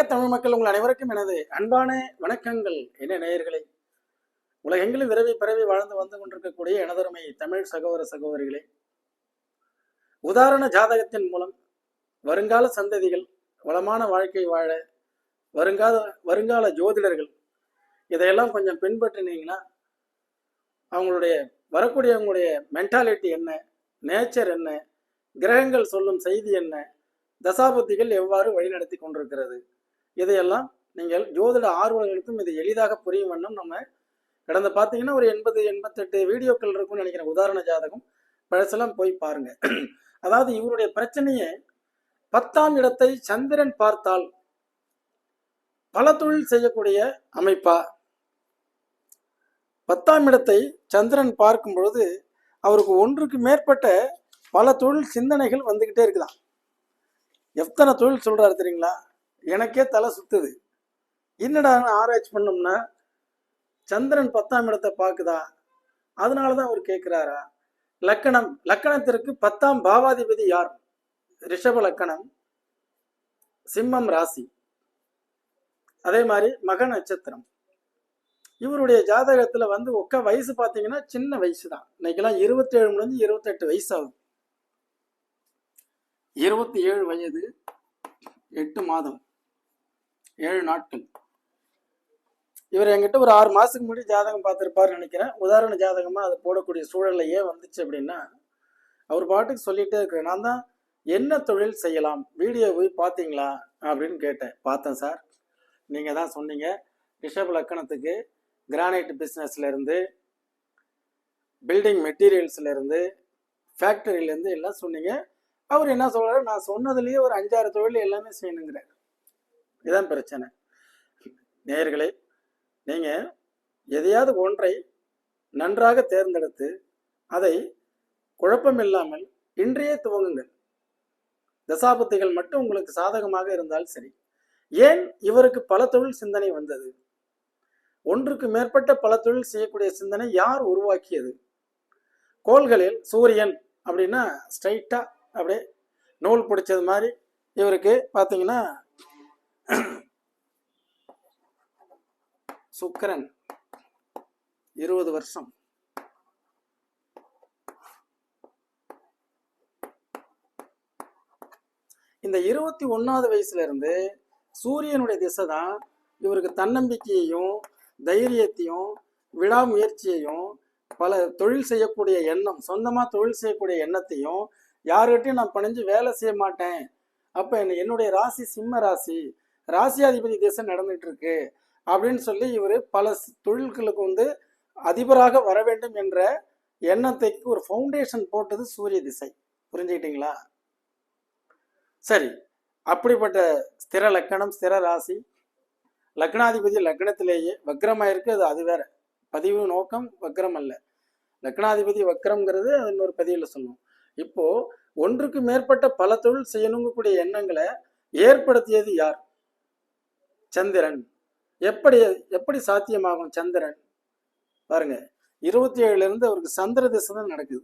உலக தமிழ் மக்கள் உங்கள் அனைவருக்கும் எனது அன்பான வணக்கங்கள். என்ன நேயர்களே? உலகெங்கிலும் விரவி பிறவி வாழ்ந்து வந்து கொண்டிருக்கக்கூடிய எனதருமை தமிழ் சகோதர சகோதரிகளே உதாரண ஜாதகத்தின் மூலம் வருங்கால சந்ததிகள் வளமான வாழ்க்கை வாழ வருங்கால வருங்கால ஜோதிடர்கள் இதையெல்லாம் கொஞ்சம் பின்பற்றினீங்கன்னா அவங்களுடைய வரக்கூடியவங்களுடைய மென்டாலிட்டி என்ன நேச்சர் என்ன கிரகங்கள் சொல்லும் செய்தி என்ன தசாபுத்திகள் எவ்வாறு வழிநடத்தி கொண்டிருக்கிறது. இதையெல்லாம் நீங்கள் ஜோதிட ஆர்வலர்களுக்கும் இது எளிதாக புரியும் வண்ணம் நம்ம கடந்த பார்த்தீங்கன்னா ஒரு எண்பது எண்பத்தெட்டு வீடியோக்கள் இருக்கும்னு நினைக்கிறேன் உதாரண ஜாதகம். பழசெல்லாம் போய் பாருங்க. அதாவது இவருடைய பிரச்சனையே பத்தாம் இடத்தை சந்திரன் பார்த்தால் பல தொழில் செய்யக்கூடிய அமைப்பா? பத்தாம் இடத்தை சந்திரன் பார்க்கும் பொழுது அவருக்கு ஒன்றுக்கு மேற்பட்ட பல தொழில் சிந்தனைகள் வந்துக்கிட்டே இருக்குதான் எத்தனை தொழில் சொல்றாரு தெரியுங்களா? எனக்கே தலை சுத்துது. என்னடா ஆராய்ச்சி பண்ணோம்னா சந்திரன் பத்தாம் இடத்தை பார்க்குதா? அதனால தான் அவர் கேட்குறாரா லக்கணம் லக்கணத்திற்கு பத்தாம் பாவாதிபதி யார்? ரிஷப லக்கணம் சிம்மம் ராசி. அதே மாதிரி மக நட்சத்திரம். இவருடைய ஜாதகத்தில் வந்து ஒக்க வயசு பார்த்தீங்கன்னா சின்ன வயசு தான் இன்னைக்கெல்லாம் இருபத்தி ஏழு முடிஞ்சு இருபத்தெட்டு வயசு ஆகுது இருபத்தி ஏழு வயது எட்டு மாதம். ஏழு நாட்கள். இவர் என்கிட்ட ஒரு ஆறு மாதத்துக்கு முன்னாடி ஜாதகம் பார்த்துருப்பாருன்னு நினைக்கிறேன். உதாரண ஜாதகமாக அது போடக்கூடிய சூழலையே வந்துச்சு அப்படின்னா அவர் பாட்டுக்கு சொல்லிட்டே இருக்கிறேன் நான் தான் என்ன தொழில் செய்யலாம்? வீடியோ போய் பார்த்தீங்களா? அப்படின்னு கேட்டேன். பார்த்தேன் சார். நீங்கள் தான் சொன்னீங்க. ரிஷப் லக்கணத்துக்கு கிரானைட் பிஸ்னஸ்லேருந்து பில்டிங் மெட்டீரியல்ஸ்லேருந்து ஃபேக்டரியிலேருந்து எல்லாம் சொன்னீங்க. அவர் என்ன சொல்கிறாரு நான் சொன்னதுலேயே ஒரு அஞ்சாறு தொழில் எல்லாமே செய்யணுங்கிறார். இதுதான் பிரச்சனை. நேயர்களே நீங்க எதையாவது ஒன்றை நன்றாக தேர்ந்தெடுத்து அதை குழப்பமில்லாமல் இன்றையே துவங்குங்கள். தசாபத்திகள் மட்டும் உங்களுக்கு சாதகமாக இருந்தால் சரி. ஏன் இவருக்கு பல தொழில் சிந்தனை வந்தது? ஒன்றுக்கு மேற்பட்ட பல தொழில் செய்யக்கூடிய சிந்தனை யார் உருவாக்கியது? கோள்களில் சூரியன் அப்படின்னா ஸ்ட்ரைட்டா அப்படியே நூல் பிடிச்சது மாதிரி இவருக்கு பார்த்தீங்கன்னா சுக்கரன் இருபது வருஷம். இந்த இருபத்தி ஒன்னாவது வயசுல இருந்து சூரியனுடைய திசை தான் இவருக்கு தன்னம்பிக்கையையும் தைரியத்தையும் விடாமுயற்சியையும் பல தொழில் செய்யக்கூடிய எண்ணம் சொந்தமா தொழில் செய்யக்கூடிய எண்ணத்தையும் யாருகிட்டையும் நான் பணிஞ்சு வேலை செய்ய மாட்டேன். அப்ப என்னுடைய ராசி சிம்ம ராசி ராசியாதிபதி திசை நடந்துட்டு இருக்கு அப்படின்னு சொல்லி இவர் பல தொழில்களுக்கு வந்து அதிபராக வர வேண்டும் என்ற எண்ணத்தைக்கு ஒரு ஃபவுண்டேஷன் போட்டது சூரிய திசை. புரிஞ்சுக்கிட்டீங்களா? சரி அப்படிப்பட்ட ஸ்திர லக்கணம் ஸ்திர ராசி லக்னாதிபதி லக்னத்திலேயே வக்ரமாயிருக்கு அது அது வேற. பதிவு நோக்கம் வக்ரம் அல்ல. லக்னாதிபதி வக்ரம்ங்கிறது அது இன்னொரு பதிவில் சொல்லும் இப்போ ஒன்றுக்கு மேற்பட்ட பல தொழில் செய்யணுங்கக்கூடிய எண்ணங்களை ஏற்படுத்தியது யார்? சந்திரன். எப்படி எப்படி சாத்தியமாகும் சந்திரன்? பாருங்க இருபத்தி ஏழுல இருந்து அவருக்கு சந்திர திசை தான் நடக்குது.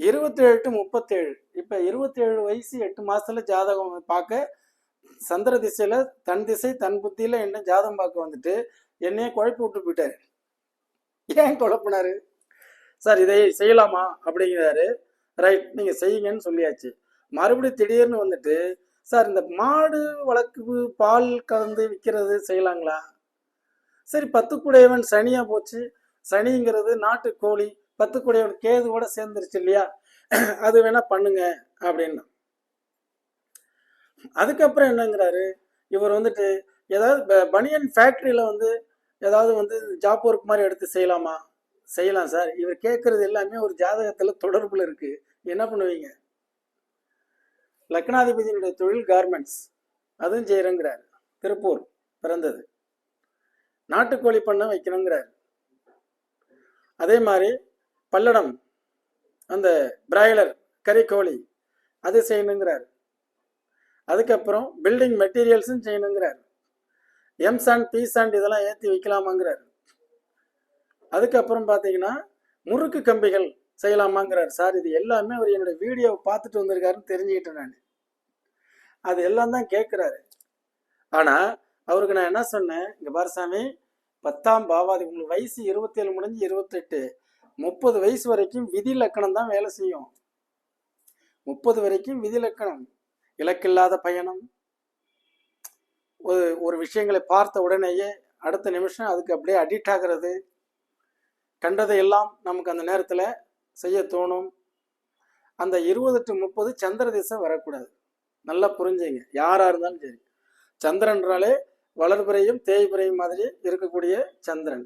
இருபத்தி ஏழு டு முப்பத்தேழு. இப்ப இருபத்தி ஏழு வயசு எட்டு மாசத்துல ஜாதகம் பார்க்க சந்திர திசையில தன் திசை தன் புத்தியில என்ன ஜாதகம் பார்க்க வந்துட்டு என்னையே குழப்பி விட்டு போயிட்டாரு. ஏன் குழப்பினாரு? சார் இதை செய்யலாமா? அப்படிங்கிறாரு. ரைட் நீங்க செய்யுங்கன்னு சொல்லியாச்சு. மறுபடியும் திடீர்னு வந்துட்டு சார் இந்த மாடு வளர்க்கு பால் கலந்து விற்கிறது செய்யலாங்களா? சரி பத்து குடையவன் சனியா போச்சு. சனிங்கிறது நாட்டு கோழி பத்து குடையவன் கேதுவோட சேர்ந்துருச்சு இல்லையா? அது வேணா பண்ணுங்க அப்படின்னு. அதுக்கப்புறம் என்னங்கிறாரு? இவர் வந்துட்டு ஏதாவது ப- பனியன் ஃபேக்டரியில வந்து ஏதாவது வந்து ஜாப் ஒர்க் மாதிரி எடுத்து செய்யலாமா? செய்யலாம் சார். இவர் கேட்கறது எல்லாமே ஒரு ஜாதகத்துல தொடர்புல இருக்கு. என்ன பண்ணுவீங்க? லக்னாதிபதியினுடைய தொழில் கார்மெண்ட்ஸ் அதுவும் செய்யறேங்கிறார். திருப்பூர் பிறந்தது. நாட்டுக்கோழி பண்ண வைக்கணுங்கிறார். அதே மாதிரி பல்லடம் அந்த பிராய்லர் கறிக்கோழி அது செய்யணுங்கிறார். அதுக்கப்புறம் பில்டிங் மெட்டீரியல்ஸும் செய்யணுங்கிறார். எம் சாண்ட் பி சாண்ட் இதெல்லாம் ஏற்றி வைக்கலாமாங்கிறார். அதுக்கப்புறம் பார்த்தீங்கன்னா முறுக்கு கம்பிகள் செய்யலாமாங்கிறார். சார் இது எல்லாமே அவர் என்னோட வீடியோவை பார்த்துட்டு வந்திருக்காருன்னு தெரிஞ்சுக்கிட்டேன் நான். அது எல்லாம் தான் கேட்குறாரு. ஆனால் அவருக்கு நான் என்ன சொன்னேன்? இங்கே பாரு சாமி பத்தாம் பாவாதி உங்களுக்கு வயசு இருபத்தேழு முடிஞ்சு இருபத்தெட்டு. முப்பது வயசு வரைக்கும் விதி லக்கணம் தான் வேலை செய்யும். முப்பது வரைக்கும் விதி லக்கணம். இலக்கில்லாத பயணம். ஒரு ஒரு விஷயங்களை பார்த்த உடனேயே அடுத்த நிமிஷம் அதுக்கு அப்படியே அடிக்ட் ஆகிறது. கண்டதை எல்லாம் நமக்கு அந்த நேரத்தில் செய்ய தோணும். அந்த இருபது டு முப்பது சந்திர திசை வரக்கூடாது. நல்லா புரிஞ்சுங்க. யாராக இருந்தாலும் சரி. சந்திரன்றாலே வளர்பிறையும் தேய்பிறையும் மாதிரி இருக்கக்கூடிய சந்திரன்.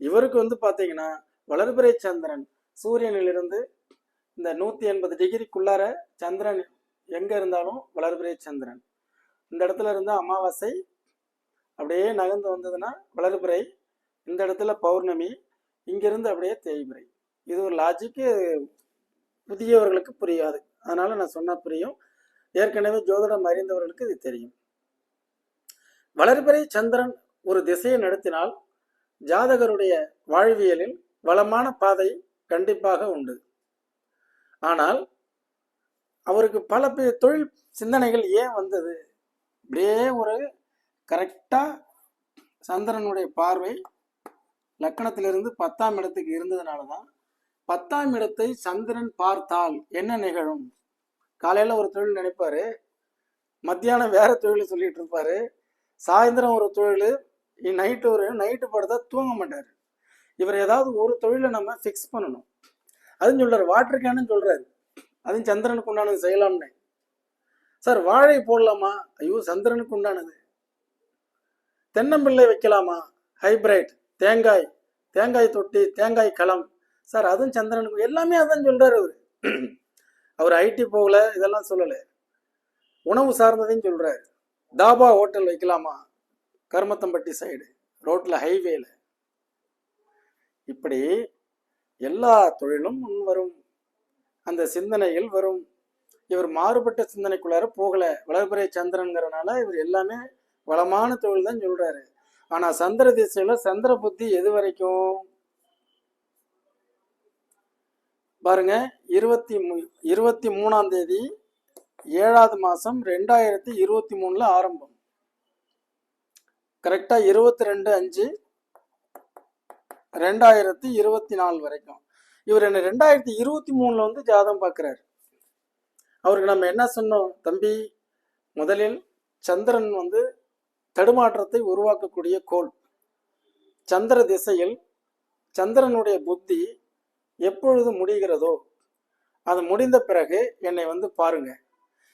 இவருக்கு வந்து பார்த்தீங்கன்னா வளர்பிறை சந்திரன் சூரியனிலிருந்து இந்த நூற்றி எண்பது டிகிரிக்குள்ளார சந்திரன் எங்கே இருந்தாலும் வளர்பிறை சந்திரன். இந்த இடத்துல இருந்து அமாவாசை அப்படியே நகர்ந்து வந்ததுன்னா வளர்பிறை இந்த இடத்துல பௌர்ணமி இங்கிருந்து அப்படியே தேய்பிறை. இது ஒரு லாஜிக்கு புதியவர்களுக்கு புரியாது. அதனால நான் சொன்னா புரியும். ஏற்கனவே ஜோதிடம் அறிந்தவர்களுக்கு இது தெரியும். வளர்பிறை சந்திரன் ஒரு திசையை நடத்தினால் ஜாதகருடைய வாழ்வியலில் வளமான பாதை கண்டிப்பாக உண்டு. ஆனால் அவருக்கு பல தொழில் சிந்தனைகள் ஏன் வந்தது? இப்படியே ஒரு கரெக்டாக சந்திரனுடைய பார்வை லக்கணத்திலிருந்து பத்தாம் இடத்துக்கு இருந்ததுனால தான் பத்தாம் இடத்தை சந்திரன் பார்த்தால் என்ன நிகழும்? காலையில் ஒரு தொழில் நினைப்பாரு. மத்தியானம் வேற தொழில் சொல்லிட்டு இருப்பாரு. சாயந்தரம் ஒரு தொழில் நைட்டு ஒரு நைட்டு படுத்தா தூங்க மாட்டார். இவர் ஏதாவது ஒரு தொழிலை நம்ம ஃபிக்ஸ் பண்ணணும். அதுவும் சொல்றாரு வாட்டர் கேனு சொல்றாரு. அதுவும் சந்திரனுக்கு உண்டானது செய்யலாம்னு. சார் வாழை போடலாமா? ஐயோ சந்திரனுக்கு உண்டானது. தென்னம்பிள்ளை வைக்கலாமா? ஹைபிரைட் தேங்காய். தேங்காய் தொட்டி. தேங்காய் களம் சார் அதுவும் சந்திரனுக்கு எல்லாமே அதான் சொல்கிறார் அவர். அவர் ஐடி போகல இதெல்லாம் சொல்லலை. உணவு சார்ந்ததையும் சொல்கிறார் தாபா ஹோட்டல் வைக்கலாமா? கருமத்தம்பட்டி சைடு ரோட்டில் ஹைவேல இப்படி எல்லா தொழிலும் முன் வரும் அந்த சிந்தனைகள் வரும். இவர் மாறுபட்ட சிந்தனைக்குள்ளார போகலை. வளர்பிறை சந்திரன்கிறனால இவர் எல்லாமே வளமான தொழில் தான் சொல்கிறாரு ஆனால் சந்திர திசையில் சந்திர புத்தி எது வரைக்கும்? பாருங்க இருபத்தி மூ- இருபத்தி மூணாம் தேதி ஏழாவது மாதம் ரெண்டாயிரத்தி இருபத்தி மூணில் ஆரம்பம். கரெக்டாக இருபத்தி ரெண்டு அஞ்சு ரெண்டாயிரத்தி இருபத்தி நாலு வரைக்கும். இவர் என்ன ரெண்டாயிரத்தி இருபத்தி மூணில் வந்து ஜாதகம் பார்க்குறாரு அவருக்கு நம்ம என்ன சொன்னோம்? தம்பி முதலில் சந்திரன் வந்து தடுமாற்றத்தை உருவாக்கக்கூடிய கோள். சந்திர திசையில் சந்திரனுடைய புத்தி எப்பொழுது முடிகிறதோ அது முடிந்த பிறகு என்னை வந்து பாருங்க.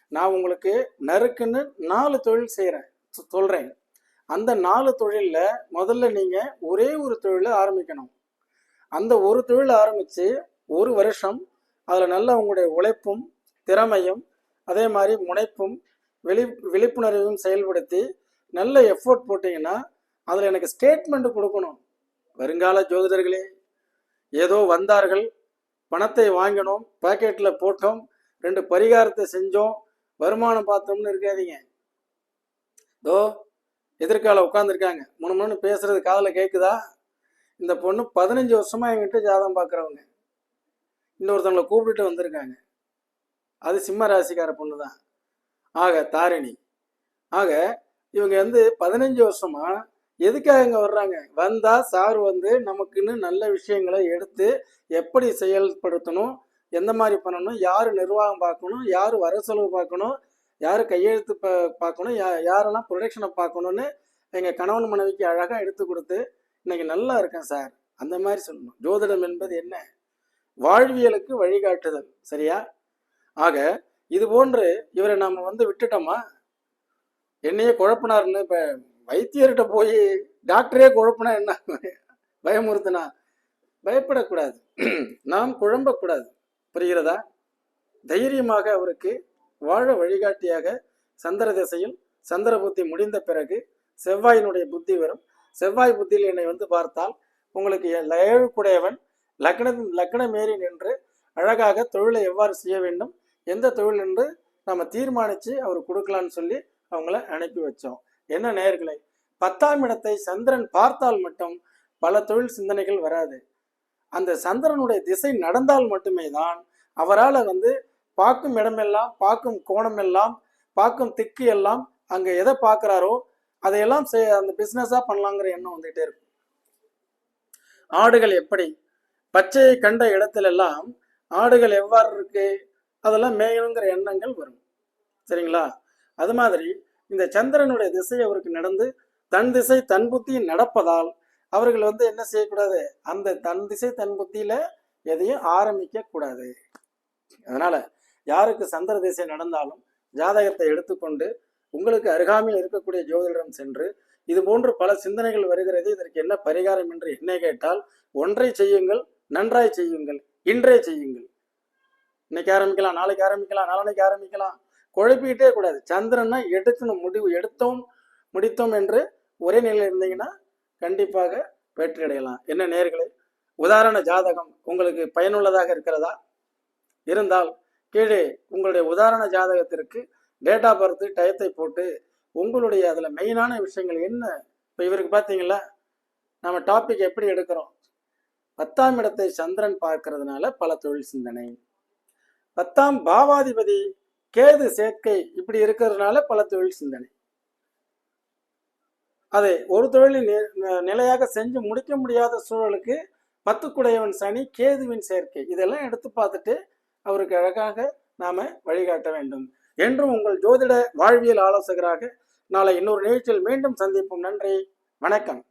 நான் உங்களுக்கு நறுக்குன்னு நாலு தொழில் செய்கிறேன் சொல்கிறேன் அந்த நாலு தொழிலில் முதல்ல நீங்கள் ஒரே ஒரு தொழிலை ஆரம்பிக்கணும். அந்த ஒரு தொழில் ஆரம்பித்து ஒரு வருஷம் அதில் நல்ல உங்களுடைய உழைப்பும் திறமையும் அதே மாதிரி முனைப்பும் விழி விழிப்புணர்வையும் செயல்படுத்தி நல்ல எஃபோர்ட் போட்டிங்கன்னா அதில் எனக்கு ஸ்டேட்மெண்ட் கொடுக்கணும். வருங்கால ஜோதிடர்களே ஏதோ வந்தார்கள் பணத்தை வாங்கினோம் பாக்கெட்டில் போட்டோம் ரெண்டு பரிகாரத்தை செஞ்சோம் வருமானம் பார்த்தோம்னு இருக்காதீங்க. தோ எதிர்கால உட்காந்துருக்காங்க மூணு மூணு பேசுறது காதில் கேட்குதா இந்த பொண்ணு பதினஞ்சு வருஷமா என்கிட்ட ஜாதகம் பார்க்குறவங்க. இன்னொருத்தவங்களை கூப்பிட்டுட்டு வந்திருக்காங்க. அது சிம்ம ராசிக்கார பொண்ணு தான் ஆக தாரிணி. ஆக இவங்க வந்து பதினஞ்சு வருஷமா எதுக்காக இங்கே வர்றாங்க? வந்தால் சார் வந்து நமக்குன்னு நல்ல விஷயங்களை எடுத்து எப்படி செயல்படுத்தணும் எந்த மாதிரி பண்ணணும் யார் நிர்வாகம் பார்க்கணும் யார் வர செலவு பார்க்கணும் யார் கையெழுத்து பார்க்கணும் யா யாரெல்லாம் ப்ரொடக்ஷனை பார்க்கணும்னு எங்கள் கணவன் மனைவிக்கு அழகாக எடுத்து கொடுத்து இன்னைக்கு நல்லா இருக்கேன் சார். அந்த மாதிரி சொல்லணும். ஜோதிடம் என்பது என்ன? வாழ்வியலுக்கு வழிகாட்டுதல். சரியா? ஆக இது போன்று இவரை நாம் வந்து விட்டுட்டோமா? என்னையே குழப்பினார்னு இப்போ வைத்தியர்கிட்ட போய் டாக்டரே குழப்பினா என்ன? பயமுறுத்தினா? பயப்படக்கூடாது. நாம் குழம்பக்கூடாது. புரிகிறதா? தைரியமாக அவருக்கு வாழ வழிகாட்டியாக சந்திர திசையில் சந்திர புத்தி முடிந்த பிறகு செவ்வாயினுடைய புத்தி வரும். செவ்வாய் புத்தியில் என்னை வந்து பார்த்தால் உங்களுக்கு எ- ஏழு குடையவன் லக்னம் லக்னம் நின்று அழகாக தொழிலை எவ்வாறு செய்ய வேண்டும் எந்த தொழில் என்று நம்ம தீர்மானித்து அவர் கொடுக்கலான்னு சொல்லி அவங்கள அனுப்பி வச்சோம். என்ன நேர்களை பத்தாம் இடத்தை சந்திரன் பார்த்தால் மட்டும் பல தொழில் சிந்தனைகள் வராது. அந்த சந்திரனுடைய திசை நடந்தால் மட்டுமே தான் அவரால் வந்து பார்க்கும் இடமெல்லாம் பார்க்கும் கோணமெல்லாம் பார்க்கும் திக்கு எல்லாம் அங்கே எதை பார்க்குறாரோ அதையெல்லாம் செய் அந்த பிஸ்னஸாக பண்ணலாங்கிற எண்ணம் வந்துகிட்டே இருக்கும். ஆடுகள் எப்படி? பச்சையை கண்ட இடத்திலெல்லாம் ஆடுகள் எவ்வாறு இருக்கு? அதெல்லாம் மேயணுங்கிற எண்ணங்கள் வரும். சரிங்களா? அது மாதிரி இந்த சந்திரனுடைய திசை அவருக்கு நடந்து தன் திசை தன் புத்தி நடப்பதால் அவர்கள் வந்து என்ன செய்யக்கூடாது? அந்த தன் திசை தன் புத்தியில எதையும் ஆரம்பிக்க கூடாது அதனால யாருக்கு சந்திர திசை நடந்தாலும் ஜாதகத்தை எடுத்துக்கொண்டு உங்களுக்கு அருகாமையில் இருக்கக்கூடிய ஜோதிடம் சென்று இது போன்று பல சிந்தனைகள் வருகிறது. இதற்கு என்ன பரிகாரம் என்று என்னை கேட்டால் ஒன்றை செய்யுங்கள் நன்றாய் செய்யுங்கள் இன்றே செய்யுங்கள். இன்னைக்கு ஆரம்பிக்கலாம் நாளைக்கு ஆரம்பிக்கலாம் நாளைக்கு ஆரம்பிக்கலாம். குழப்பிக்கிட்டே கூடாது. சந்திரனை எடுக்கணும் முடிவு எடுத்தோம் முடித்தோம் என்று ஒரே நிலையில் இருந்தீங்கன்னா கண்டிப்பாக வெற்றி அடையலாம். என்ன நேர்களே உதாரண ஜாதகம் உங்களுக்கு பயனுள்ளதாக இருக்கிறதா? இருந்தால் கீழே உங்களுடைய உதாரண ஜாதகத்திற்கு டேட் ஆஃப் பர்த் டயத்தை போட்டு உங்களுடைய அதில் மெயினான விஷயங்கள் என்ன? இப்போ இவருக்கு பார்த்தீங்களா நம்ம டாபிக் எப்படி எடுக்கிறோம்? பத்தாம் இடத்தை சந்திரன் பார்க்கறதுனால பல தொழில் சிந்தனை. பத்தாம் பாவாதிபதி கேது சேர்க்கை இப்படி இருக்கிறதுனால பல தொழில் சிந்தனை. அதை ஒரு தொழிலை நிலையாக செஞ்சு முடிக்க முடியாத சூழலுக்கு பத்துக்குடையவன் சனி கேதுவின் சேர்க்கை. இதெல்லாம் எடுத்து பார்த்துட்டு அவருக்கு அழகாக நாம வழிகாட்ட வேண்டும். என்றும் உங்கள் ஜோதிட வாழ்வியல் ஆலோசகராக நாளை இன்னொரு நிகழ்ச்சியில் மீண்டும் சந்திப்போம். நன்றி. வணக்கம்.